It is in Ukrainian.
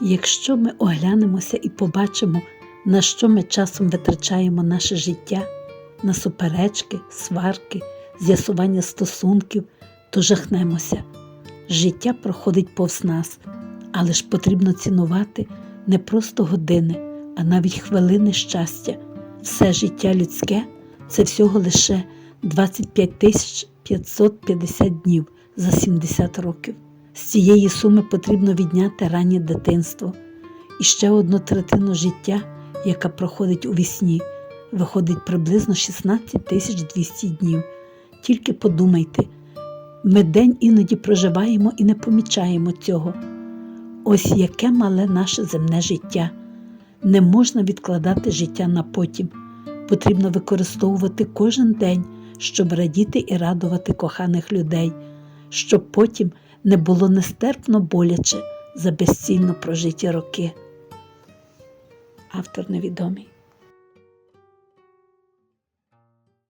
Якщо ми оглянемося і побачимо, на що ми часом витрачаємо наше життя, на суперечки, сварки, з'ясування стосунків, то жахнемося. Життя проходить повз нас, але ж потрібно цінувати не просто години, а навіть хвилини щастя. Все життя людське це всього лише 25 тисяч 550 днів за 70 років. З цієї суми потрібно відняти раннє дитинство і ще одну третину життя, яка проходить у вісні, виходить приблизно 16 тисяч 200 днів. Тільки подумайте, ми день іноді проживаємо і не помічаємо цього. Ось яке мале наше земне життя. Не можна відкладати життя на потім. Потрібно використовувати кожен день, щоб радіти і радувати коханих людей, щоб потім не було нестерпно боляче за безцінно прожиті роки. Автор невідомий.